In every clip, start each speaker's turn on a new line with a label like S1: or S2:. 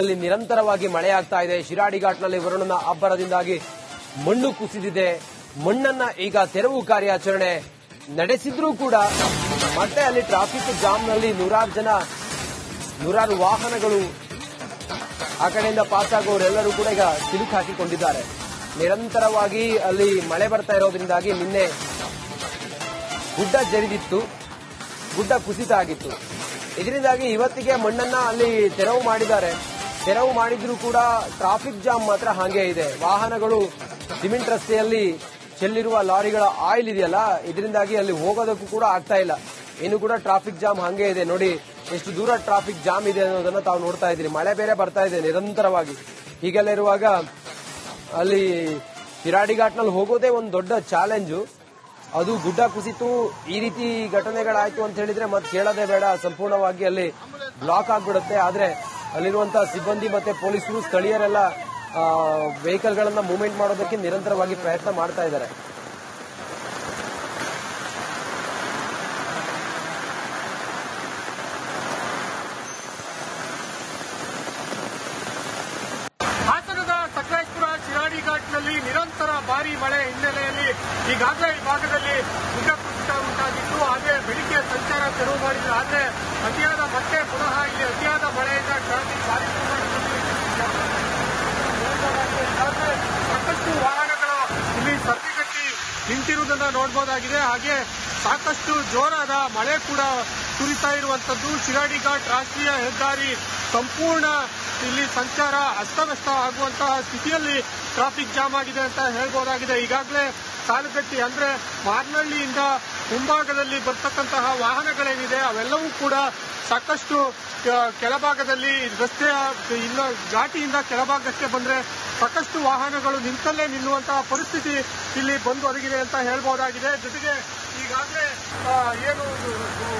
S1: ಅಲ್ಲಿ ನಿರಂತರವಾಗಿ ಮಳೆ ಆಗ್ತಾ ಇದೆ. ಶಿರಾಡಿ ಘಾಟ್ನಲ್ಲಿ ವರುಣನ ಅಬ್ಬರದಿಂದಾಗಿ ಮಣ್ಣು ಕುಸಿದಿದೆ. ಮಣ್ಣನ್ನ ಈಗ ತೆರವು ಕಾರ್ಯಾಚರಣೆ ನಡೆಸಿದ್ರೂ ಕೂಡ ಮತ್ತೆ ಅಲ್ಲಿ ಟ್ರಾಫಿಕ್ ಜಾಮ್ನಲ್ಲಿ ನೂರಾರು ಜನ, ನೂರಾರು ವಾಹನಗಳು ಆ ಕಡೆಯಿಂದ ಪಾಸ್ ಆಗುವವರೆಲ್ಲರೂ ಕೂಡ ಈಗ ಸಿಲುಕು ಹಾಕಿಕೊಂಡಿದ್ದಾರೆ. ನಿರಂತರವಾಗಿ ಅಲ್ಲಿ ಮಳೆ ಬರ್ತಾ ಇರೋದ್ರಿಂದಾಗಿ ನಿನ್ನೆ ಗುಡ್ಡ ಜರಿದಿತ್ತು. ಗುಡ್ಡ ಕುಸಿತ ಆಗಿತ್ತು. ಇದರಿಂದಾಗಿ ಇವತ್ತಿಗೆ ಮಣ್ಣನ್ನ ಅಲ್ಲಿ ತೆರವು ಮಾಡಿದ್ದಾರೆ. ತೆರವು ಮಾಡಿದ್ರೂ ಕೂಡ ಟ್ರಾಫಿಕ್ ಜಾಮ್ ಮಾತ್ರ ಹಾಗೆ ಇದೆ. ವಾಹನಗಳು ಸಿಮೆಂಟ್ ರಸ್ತೆಯಲ್ಲಿ ಚೆಲ್ಲಿರುವ ಲಾರಿಗಳ ಆಯಿಲ್ ಇದೆಯಲ್ಲ, ಇದರಿಂದಾಗಿ ಅಲ್ಲಿ ಹೋಗೋದಕ್ಕೂ ಕೂಡ ಆಗ್ತಾ ಇಲ್ಲ. ಇನ್ನು ಕೂಡ ಟ್ರಾಫಿಕ್ ಜಾಮ್ ಹಾಗೆ ಇದೆ. ನೋಡಿ, ಎಷ್ಟು ದೂರ ಟ್ರಾಫಿಕ್ ಜಾಮ್ ಇದೆ ಅನ್ನೋದನ್ನ ತಾವು ನೋಡ್ತಾ ಇದ್ದೀರಿ. ಮಳೆ ಬೇರೆ ಬರ್ತಾ ಇದೆ ನಿರಂತರವಾಗಿ. ಹೀಗೆಲ್ಲ ಇರುವಾಗ ಅಲ್ಲಿ ಶಿರಾಡಿ ಘಾಟ್ನಲ್ಲಿ ಹೋಗೋದೇ ಒಂದು ದೊಡ್ಡ ಚಾಲೆಂಜು. ಅದು ಗುಡ್ಡ ಕುಸಿತು ಈ ರೀತಿ ಘಟನೆಗಳಾಯ್ತು ಅಂತ ಹೇಳಿದ್ರೆ ಮತ್ತೆ ಕೇಳೋದೇ ಬೇಡ. ಸಂಪೂರ್ಣವಾಗಿ ಅಲ್ಲಿ ಬ್ಲಾಕ್ ಆಗ್ಬಿಡುತ್ತೆ. ಆದ್ರೆ ಅಲ್ಲಿರುವಂತಹ ಸಿಬ್ಬಂದಿ ಮತ್ತೆ ಪೊಲೀಸರು ಸ್ಥಳೀಯರೆಲ್ಲ ವೆಹಿಕಲ್ ಗಳನ್ನ ಮೂವ್ಮೆಂಟ್ ಮಾಡೋದಕ್ಕೆ ನಿರಂತರವಾಗಿ ಪ್ರಯತ್ನ ಮಾಡ್ತಾ ಇದ್ದಾರೆ
S2: ಹಾಸನದ ಸಕಲೇಶ್ಪುರ ಘಾಟ್ನಲ್ಲಿ ನಿರಂತರ ಭಾರಿ ಮಳೆ ಹಿನ್ನೆಲೆಯಲ್ಲಿ ಈಗಾಗಲೇ ಈ ಭಾಗದಲ್ಲಿ ಗುಡ್ಡ ಕುಸಿತ ಉಂಟಾಗಿತ್ತು. ಹಾಗೆ ಬೆಳಿಗ್ಗೆ ಸಂಚಾರ ತೆರವು ಮಾಡಿದ್ರು ಆದರೆ ಅತಿಯಾದ ಮತ್ತೆ ಪುನಃ ಇಲ್ಲಿ ಅತಿಯಾದ ಮಳೆಯಿಂದ ಟ್ರಾಫಿಕ್ ಭಾರಿ ಸಾಕಷ್ಟು ವಾಹನಗಳು ಇಲ್ಲಿ ಸರ್ತಿಗಟ್ಟಿ ನಿಂತಿರುವುದನ್ನು ನೋಡಬಹುದಾಗಿದೆ ಹಾಗೆ ಸಾಕಷ್ಟು ಜೋರಾದ ಮಳೆ ಕೂಡ ಸುರಿತಾ ಇರುವಂತದ್ದು. ಶಿರಾಡಿ ಘಾಟ್ ರಾಷ್ಟ್ರೀಯ ಹೆದ್ದಾರಿ ಸಂಪೂರ್ಣ ಇಲ್ಲಿ ಸಂಚಾರ ಅಸ್ತವ್ಯಸ್ತ ಆಗುವಂತಹ ಸ್ಥಿತಿಯಲ್ಲಿ ಟ್ರಾಫಿಕ್ ಜಾಮ್ ಆಗಿದೆ ಅಂತ ಹೇಳ್ಬೋದಾಗಿದೆ. ಈಗಾಗಲೇ ಸಾಲುಗಟ್ಟಿ ಅಂದ್ರೆ ಮಾರ್ನಹಳ್ಳಿಯಿಂದ ಮುಂಭಾಗದಲ್ಲಿ ಬರ್ತಕ್ಕಂತಹ ವಾಹನಗಳೇನಿದೆ, ಅವೆಲ್ಲವೂ ಕೂಡ ಸಾಕಷ್ಟು ಕೆಳಭಾಗದಲ್ಲಿ ರಸ್ತೆಯ ಇನ್ನ ಘಾಟಿಯಿಂದ ಕೆಳಭಾಗಕ್ಕೆ ಬಂದ್ರೆ ಸಾಕಷ್ಟು ವಾಹನಗಳು ನಿಂತಲ್ಲೇ ನಿಲ್ಲುವಂತಹ ಪರಿಸ್ಥಿತಿ ಇಲ್ಲಿ ಬಂದು ಒದಗಿದೆ ಅಂತ ಹೇಳ್ಬಹುದಾಗಿದೆ ಜೊತೆಗೆ ಈಗಾಗಲೇ ಏನು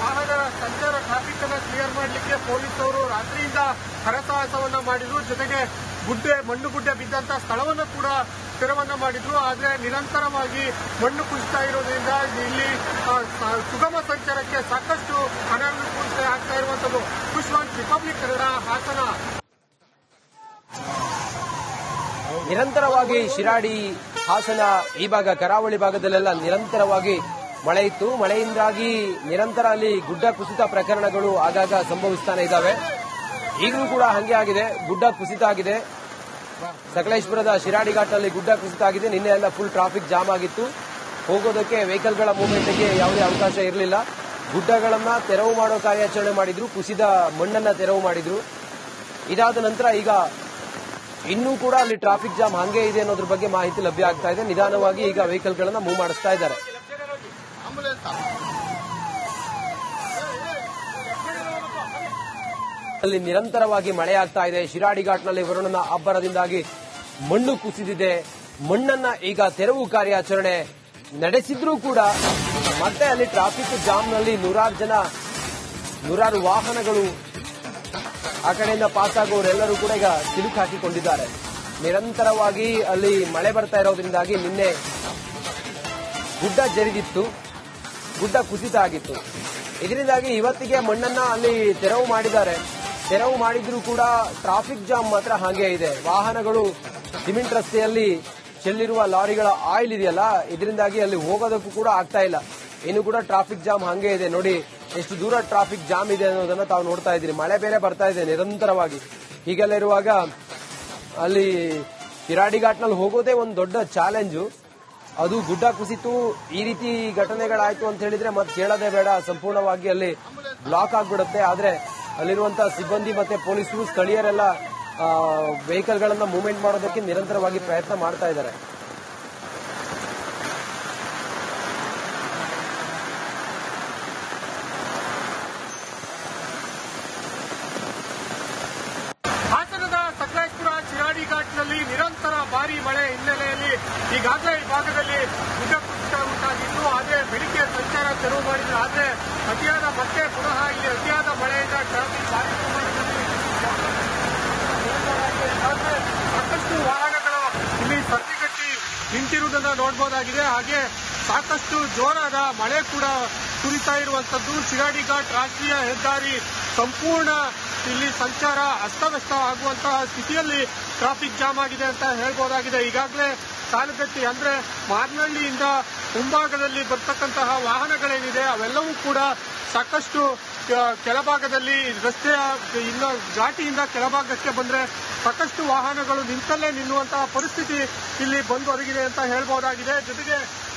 S2: ವಾಹನ ಸಂಚಾರ ಟ್ರಾಫಿಕ್ ಅನ್ನ ಕ್ಲಿಯರ್ ಮಾಡಲಿಕ್ಕೆ ಪೊಲೀಸರು ರಾತ್ರಿಯಿಂದ ಹರಸಾಹಸವನ್ನ ಮಾಡಿದ್ರು. ಜೊತೆಗೆ ಗುಡ್ಡೆ, ಮಣ್ಣು ಗುಡ್ಡೆ ಬಿದ್ದಂತ ಸ್ಥಳವನ್ನು ಕೂಡ ತೆರವನ್ನ ಮಾಡಿದ್ರು. ಆದ್ರೆ ನಿರಂತರವಾಗಿ ಮಣ್ಣು ಕುಸಿತಾ ಇರೋದ್ರಿಂದ ಇಲ್ಲಿ ಸುಗಮ ಸಂಚಾರಕ್ಕೆ ಸಾಕಷ್ಟು ಅನಾನುಕೂಲತೆ ಆಗ್ತಾ ಇರುವಂತದ್ದು ಖುಷ್ವಾನ್ ರಿಪಬ್ಲಿಕ್ ಕನ್ನಡ ಹಾಸನ.
S1: ನಿರಂತರವಾಗಿ ಶಿರಾಡಿ ಹಾಸನ ಈ ಭಾಗ, ಕರಾವಳಿ ಭಾಗದಲ್ಲೆಲ್ಲ ನಿರಂತರವಾಗಿ ಮಳೆ ಇತ್ತು. ಮಳೆಯಿಂದಾಗಿ ನಿರಂತರ ಅಲ್ಲಿ ಗುಡ್ಡ ಕುಸಿತ ಪ್ರಕರಣಗಳು ಆಗಾಗ ಸಂಭವಿಸ್ತಾನೆ ಇದ್ದಾವೆ ಈಗಲೂ ಕೂಡ ಹಂಗೆ ಆಗಿದೆ. ಗುಡ್ಡ ಕುಸಿತ ಆಗಿದೆ. ಸಕಲೇಶ್ಪುರದ ಶಿರಾಡಿ ಘಾಟ್ನಲ್ಲಿ ಗುಡ್ಡ ಕುಸಿತ ಆಗಿದೆ. ನಿನ್ನೆ ಎಲ್ಲ ಫುಲ್ ಟ್ರಾಫಿಕ್ ಜಾಮ್ ಆಗಿತ್ತು. ಹೋಗೋದಕ್ಕೆ ವೆಹಿಕಲ್ಗಳ ಮೂವ್ಮೆಂಟ್ಗೆ ಯಾವುದೇ ಅವಕಾಶ ಇರಲಿಲ್ಲ. ಗುಡ್ಡಗಳನ್ನ ತೆರವು ಮಾಡೋ ಕಾರ್ಯಾಚರಣೆ ಮಾಡಿದ್ರು. ಕುಸಿದ ಮಣ್ಣನ್ನ ತೆರವು ಮಾಡಿದ್ರು. ಇದಾದ ನಂತರ ಈಗ ಇನ್ನೂ ಕೂಡ ಅಲ್ಲಿ ಟ್ರಾಫಿಕ್ ಜಾಮ್ ಹಂಗೆ ಇದೆ ಅನ್ನೋದ್ರ ಬಗ್ಗೆ ಮಾಹಿತಿ ಲಭ್ಯ ಆಗ್ತಾ ಇದೆ. ನಿಧಾನವಾಗಿ ಈಗ ವೆಹಿಕಲ್ ಗಳನ್ನ ಮೂವ್ ಮಾಡಿಸ್ತಾ ಇದ್ದಾರೆ. ಅಲ್ಲಿ ನಿರಂತರವಾಗಿ ಮಳೆ ಆಗ್ತಾ ಇದೆ. ಶಿರಾಡಿ ಘಾಟ್ನಲ್ಲಿ ವರುಣನ ಅಬ್ಬರದಿಂದಾಗಿ ಮಣ್ಣು ಕುಸಿದಿದೆ. ಮಣ್ಣನ್ನ ಈಗ ತೆರವು ಕಾರ್ಯಾಚರಣೆ ನಡೆಸಿದ್ರೂ ಕೂಡ ಮತ್ತೆ ಅಲ್ಲಿ ಟ್ರಾಫಿಕ್ ಜಾಮ್ನಲ್ಲಿ ನೂರಾರು ಜನ, ನೂರಾರು ವಾಹನಗಳು ಆ ಕಡೆಯಿಂದ ಪಾಸ್ ಆಗುವವರೆಲ್ಲರೂ ಕೂಡ ಈಗ ಸಿಲುಕು ಹಾಕಿಕೊಂಡಿದ್ದಾರೆ. ನಿರಂತರವಾಗಿ ಅಲ್ಲಿ ಮಳೆ ಬರ್ತಾ ಇರೋದ್ರಿಂದಾಗಿ ನಿನ್ನೆ ಗುಡ್ಡ ಜರಿದಿತ್ತು. ಗುಡ್ಡ ಕುಸಿತ ಆಗಿತ್ತು. ಇದರಿಂದಾಗಿ ಇವತ್ತಿಗೆ ಮಣ್ಣನ್ನ ಅಲ್ಲಿ ತೆರವು ಮಾಡಿದ್ದಾರೆ. ತೆರವು ಮಾಡಿದ್ರೂ ಕೂಡ ಟ್ರಾಫಿಕ್ ಜಾಮ್ ಮಾತ್ರ ಹಾಗೆ ಇದೆ. ವಾಹನಗಳು ಸಿಮೆಂಟ್ ರಸ್ತೆಯಲ್ಲಿ ಚೆಲ್ಲಿರುವ ಲಾರಿಗಳ ಆಯಿಲ್ ಇದೆಯಲ್ಲ, ಇದರಿಂದಾಗಿ ಅಲ್ಲಿ ಹೋಗೋದಕ್ಕೂ ಕೂಡ ಆಗ್ತಾ ಇಲ್ಲ. ಇನ್ನು ಕೂಡ ಟ್ರಾಫಿಕ್ ಜಾಮ್ ಹಾಗೆ ಇದೆ. ನೋಡಿ, ಎಷ್ಟು ದೂರ ಟ್ರಾಫಿಕ್ ಜಾಮ್ ಇದೆ ಅನ್ನೋದನ್ನ ತಾವು ನೋಡ್ತಾ ಇದ್ದೀರಿ. ಮಳೆ ಬೇರೆ ಬರ್ತಾ ಇದೆ ನಿರಂತರವಾಗಿ. ಹೀಗೆಲ್ಲ ಇರುವಾಗ ಅಲ್ಲಿ ಕಿರಾಡಿ ಘಾಟ್ನಲ್ಲಿ ಹೋಗೋದೇ ಒಂದು ದೊಡ್ಡ ಚಾಲೆಂಜು ಅದು ಗುಡ್ಡ ಕುಸಿತು ಈ ರೀತಿ ಘಟನೆಗಳಾಯ್ತು ಅಂತ ಹೇಳಿದ್ರೆ ಮತ್ತೆ ಕೇಳೋದೇ ಬೇಡ. ಸಂಪೂರ್ಣವಾಗಿ ಅಲ್ಲಿ ಬ್ಲಾಕ್ ಆಗ್ಬಿಡುತ್ತೆ. ಆದ್ರೆ ಅಲ್ಲಿರುವಂತಹ ಸಿಬ್ಬಂದಿ ಮತ್ತೆ ಪೊಲೀಸರು ಸ್ಥಳೀಯರೆಲ್ಲ ವೆಹಿಕಲ್ ಗಳನ್ನ ಮೂವ್ಮೆಂಟ್ ಮಾಡೋದಕ್ಕೆ ನಿರಂತರವಾಗಿ ಪ್ರಯತ್ನ ಮಾಡ್ತಾ ಇದ್ದಾರೆ
S2: ಹಾಸನದ ಸಕಲೇಶ್ಪುರ ಶಿರಾಡಿ ಘಾಟ್ನಲ್ಲಿ ನಿರಂತರ ಭಾರಿ ಮಳೆ ಹಿನ್ನೆಲೆಯಲ್ಲಿ ಈಗಾಗಲೇ ಈ ಭಾಗದಲ್ಲಿ ಗುಡ್ಡ ಕುಸಿತ ಉಂಟಾಗಿತ್ತು ಆದ್ರೆ ಬೆಳಿಗ್ಗೆ ಸಂಚಾರ ತೆರವು ಮಾಡಿದ್ರು. ಆದ್ರೆ ಅತಿಯಾದ ಮತ್ತೆ ಪುನಃ ಇಲ್ಲಿ ಅತಿಯಾದ ಮಳೆಯಿಂದ ಟ್ರಾಫಿಕ್ ಈಗಾಗಲೇ ಸಾಕಷ್ಟು ವಾಹನಗಳು ಇಲ್ಲಿ ಸರ್ತಿಗಟ್ಟಿ ನಿಂತಿರುವುದನ್ನು ನೋಡಬಹುದಾಗಿದೆ ಹಾಗೆ ಸಾಕಷ್ಟು ಜೋರಾದ ಮಳೆ ಕೂಡ ಸುರಿತಾ ಇರುವಂತದ್ದು. ಶಿರಾಡಿ ಘಾಟ್ ರಾಷ್ಟ್ರೀಯ ಹೆದ್ದಾರಿ ಸಂಪೂರ್ಣ ಇಲ್ಲಿ ಸಂಚಾರ ಅಸ್ತವ್ಯಸ್ತ ಆಗುವಂತಹ ಸ್ಥಿತಿಯಲ್ಲಿ ಟ್ರಾಫಿಕ್ ಜಾಮ್ ಆಗಿದೆ ಅಂತ ಹೇಳ್ಬೋದಾಗಿದೆ. ಈಗಾಗಲೇ ಸಾಲುಗಟ್ಟಿ ಅಂದ್ರೆ ಮಾರ್ನಹಳ್ಳಿಯಿಂದ ಮುಂಭಾಗದಲ್ಲಿ ಬರ್ತಕ್ಕಂತಹ ವಾಹನಗಳೇನಿದೆ, ಅವೆಲ್ಲವೂ ಕೂಡ ಸಾಕಷ್ಟು ಕೆಳಭಾಗದಲ್ಲಿ ರಸ್ತೆಯ ಇಲ್ಲ, ಘಾಟಿಯಿಂದ ಕೆಳಭಾಗಕ್ಕೆ ಬಂದ್ರೆ ಸಾಕಷ್ಟು ವಾಹನಗಳು ನಿಂತಲ್ಲೇ ನಿಲ್ಲುವಂತಹ ಪರಿಸ್ಥಿತಿ ಇಲ್ಲಿ ಬಂದು ಒದಗಿದೆ ಅಂತ ಹೇಳ್ಬೋದಾಗಿದೆ. ಜೊತೆಗೆ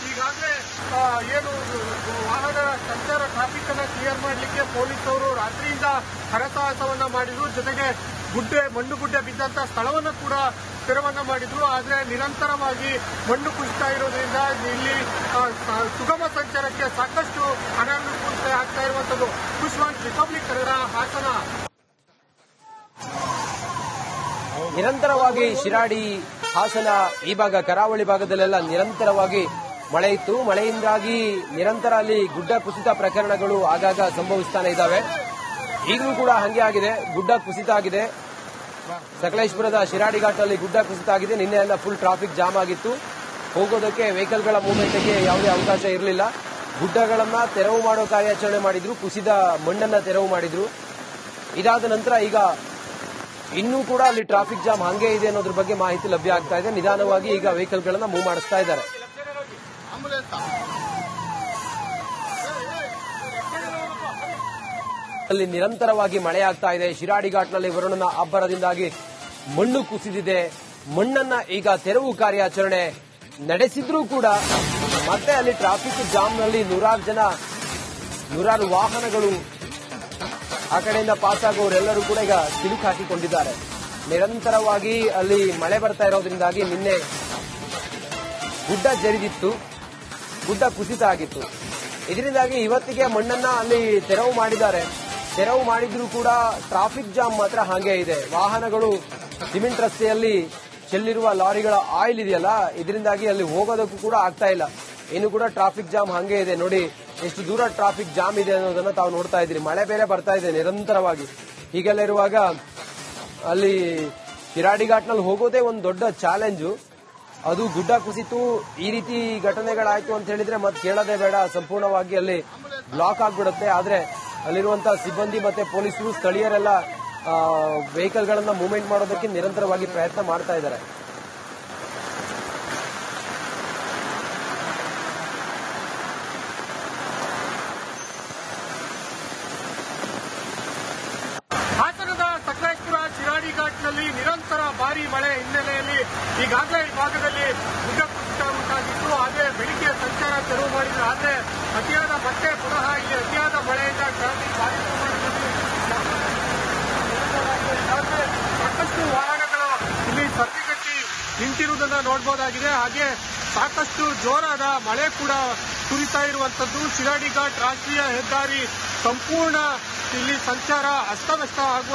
S2: ಈಗಾಗಲೇ ಏನು ವಾಹನ ಸಂಚಾರ ಟ್ರಾಫಿಕ್ ಅನ್ನ ಕ್ಲಿಯರ್ ಮಾಡಲಿಕ್ಕೆ ಪೊಲೀಸರು ರಾತ್ರಿಯಿಂದ ಹರಸಾಹಸವನ್ನ ಮಾಡಿದ್ರು. ಜೊತೆಗೆ ಗುಡ್ಡೆ, ಮಣ್ಣು ಗುಡ್ಡೆ ಬಿದ್ದಂತ ಸ್ಥಳವನ್ನು ಕೂಡ ತೆರವನ್ನ ಮಾಡಿದ್ರು. ಆದ್ರೆ ನಿರಂತರವಾಗಿ ಮಣ್ಣು ಕುಸಿತಾ ಇರೋದ್ರಿಂದ ಇಲ್ಲಿ ಸುಗಮ ಸಂಚಾರಕ್ಕೆ ಸಾಕಷ್ಟು ಅನಾನುಕೂಲತೆ ಆಗ್ತಾ ಇರುವಂತದ್ದು ಖುಷ್ವಾಂತ್ ರಿಪಬ್ಲಿಕ್ ಕನ್ನಡ ಹಾಸನ.
S1: ನಿರಂತರವಾಗಿ ಶಿರಾಡಿ ಹಾಸನ ಈ ಭಾಗ ಕರಾವಳಿ ಭಾಗದಲ್ಲೆಲ್ಲ ನಿರಂತರವಾಗಿ ಮಳೆ ಇತ್ತು. ಮಳೆಯಿಂದಾಗಿ ನಿರಂತರ ಅಲ್ಲಿ ಗುಡ್ಡ ಕುಸಿತ ಪ್ರಕರಣಗಳು ಆಗಾಗ ಸಂಭವಿಸ್ತಾನೆ ಇದ್ದಾವೆ. ಈಗಲೂ ಕೂಡ ಹಂಗೆ ಆಗಿದೆ. ಗುಡ್ಡ ಕುಸಿತ ಆಗಿದೆ. ಸಕಲೇಶ್ಪುರದ ಶಿರಾಡಿ ಘಾಟಲ್ಲಿ ಗುಡ್ಡ ಕುಸಿತ ಆಗಿದೆ. ನಿನ್ನೆ ಎಲ್ಲ ಫುಲ್ ಟ್ರಾಫಿಕ್ ಜಾಮ್ ಆಗಿತ್ತು. ಹೋಗೋದಕ್ಕೆ ವೆಹಿಕಲ್ಗಳ ಮೂವ್ಮೆಂಟ್ಗೆ ಯಾವುದೇ ಅವಕಾಶ ಇರಲಿಲ್ಲ. ಗುಡ್ಡಗಳನ್ನ ತೆರವು ಮಾಡೋ ಕಾರ್ಯಾಚರಣೆ ಮಾಡಿದ್ರು. ಕುಸಿದ ಮಣ್ಣನ್ನ ತೆರವು ಮಾಡಿದ್ರು. ಇದಾದ ನಂತರ ಈಗ ಇನ್ನೂ ಕೂಡ ಅಲ್ಲಿ ಟ್ರಾಫಿಕ್ ಜಾಮ್ ಹಂಗೆ ಇದೆ ಅನ್ನೋದ್ರ ಬಗ್ಗೆ ಮಾಹಿತಿ ಲಭ್ಯ ಆಗ್ತಾ ಇದೆ. ನಿಧಾನವಾಗಿ ಈಗ ವೆಹಿಕಲ್ಗಳನ್ನ ಮೂವ್ ಮಾಡಿಸ್ತಾ ಇದ್ದಾರೆ. ಅಲ್ಲಿ ನಿರಂತರವಾಗಿ ಮಳೆ ಆಗ್ತಾ ಇದೆ. ಶಿರಾಡಿ ಘಾಟ್ನಲ್ಲಿ ವರುಣನ ಅಬ್ಬರದಿಂದಾಗಿ ಮಣ್ಣು ಕುಸಿದಿದೆ. ಮಣ್ಣನ್ನ ಈಗ ತೆರವು ಕಾರ್ಯಾಚರಣೆ ನಡೆಸಿದ್ರೂ ಕೂಡ ಮತ್ತೆ ಅಲ್ಲಿ ಟ್ರಾಫಿಕ್ ಜಾಮ್ನಲ್ಲಿ ನೂರಾರು ಜನ, ನೂರಾರು ವಾಹನಗಳು ಆ ಕಡೆಯಿಂದ ಪಾಸ್ ಆಗುವವರೆಲ್ಲರೂ ಕೂಡ ಈಗ ಸಿಲುಕು ಹಾಕಿಕೊಂಡಿದ್ದಾರೆ. ನಿರಂತರವಾಗಿ ಅಲ್ಲಿ ಮಳೆ ಬರ್ತಾ ಇರೋದ್ರಿಂದಾಗಿ ನಿನ್ನೆ ಗುಡ್ಡ ಜರಿದಿತ್ತು. ಗುಡ್ಡ ಕುಸಿತ ಆಗಿತ್ತು. ಇದರಿಂದಾಗಿ ಇವತ್ತಿಗೆ ಮಣ್ಣನ್ನ ಅಲ್ಲಿ ತೆರವು ಮಾಡಿದ್ದಾರೆ. ತೆರವು ಮಾಡಿದ್ರೂ ಕೂಡ ಟ್ರಾಫಿಕ್ ಜಾಮ್ ಮಾತ್ರ ಹಾಗೆ ಇದೆ. ವಾಹನಗಳು ಸಿಮೆಂಟ್ ರಸ್ತೆಯಲ್ಲಿ ಚೆಲ್ಲಿರುವ ಲಾರಿಗಳ ಆಯಿಲ್ ಇದೆಯಲ್ಲ, ಇದರಿಂದಾಗಿ ಅಲ್ಲಿ ಹೋಗೋದಕ್ಕೂ ಕೂಡ ಆಗ್ತಾ ಇಲ್ಲ. ಇನ್ನು ಕೂಡ ಟ್ರಾಫಿಕ್ ಜಾಮ್ ಹಾಗೆ ಇದೆ. ನೋಡಿ, ಎಷ್ಟು ದೂರ ಟ್ರಾಫಿಕ್ ಜಾಮ್ ಇದೆ ಅನ್ನೋದನ್ನ ತಾವು ನೋಡ್ತಾ ಇದ್ರಿ ಮಳೆ ಬೇರೆ ಬರ್ತಾ ಇದೆ ನಿರಂತರವಾಗಿ. ಹೀಗೆಲ್ಲ ಇರುವಾಗ ಅಲ್ಲಿ ಶಿರಾಡಿ ಘಾಟ್ನಲ್ಲಿ ಹೋಗೋದೇ ಒಂದು ದೊಡ್ಡ ಚಾಲೆಂಜು. ಅದು ಗುಡ್ಡ ಕುಸಿತು ಈ ರೀತಿ ಘಟನೆಗಳಾಯ್ತು ಅಂತ ಹೇಳಿದ್ರೆ ಮತ್ತೆ ಕೇಳೋದೇ ಬೇಡ. ಸಂಪೂರ್ಣವಾಗಿ ಅಲ್ಲಿ ಬ್ಲಾಕ್ ಆಗ್ಬಿಡುತ್ತೆ. ಆದ್ರೆ ಅಲ್ಲಿರುವಂತಹ ಸಿಬ್ಬಂದಿ ಮತ್ತೆ ಪೊಲೀಸರು ಸ್ಥಳೀಯರೆಲ್ಲ ವೆಹಿಕಲ್ ಗಳನ್ನ ಮೂವ್ಮೆಂಟ್ ಮಾಡೋದಕ್ಕೆ ನಿರಂತರವಾಗಿ ಪ್ರಯತ್ನ ಮಾಡ್ತಾ ಇದ್ದಾರೆ.
S2: ಹಾಸನದ ಸಕಲೇಶ್ಪುರ ಶಿರಾಡಿ ಘಾಟ್ನಲ್ಲಿ ನಿರಂತರ ಭಾರಿ ಮಳೆ ಹಿನ್ನೆಲೆಯಲ್ಲಿ ಈಗಾಗಲೇ ಈ ಭಾಗದಲ್ಲಿ ಗುಡ್ಡ ಆದರೆ ಬೆಳಿಗ್ಗೆ ಸಂಚಾರ ತೆರವು ಮಾಡಿದ್ರು. ಆದರೆ ಅತಿಯಾದ ಮತ್ತೆ ಪುನಃ ಇಲ್ಲಿ ಅತಿಯಾದ ಮಳೆಯಿಂದ ಟ್ರಾಫಿಕ್ ಸಾಕಷ್ಟು ವಾಹನಗಳು ಇಲ್ಲಿ ಸರ್ತಿಗಟ್ಟಿ ನಿಂತಿರುವುದನ್ನ ನೋಡಬಹುದಾಗಿದೆ ಹಾಗೆ ಸಾಕಷ್ಟು ಜೋರಾದ ಮಳೆ ಕೂಡ ಸುರಿತಾ ಇರುವಂತದ್ದು. ಶಿರಾಡಿ ಘಾಟ್ ರಾಷ್ಟ್ರೀಯ ಹೆದ್ದಾರಿ ಸಂಪೂರ್ಣ ಇಲ್ಲಿ ಸಂಚಾರ ಅಸ್ತವ್ಯಸ್ತ ಆಗುವ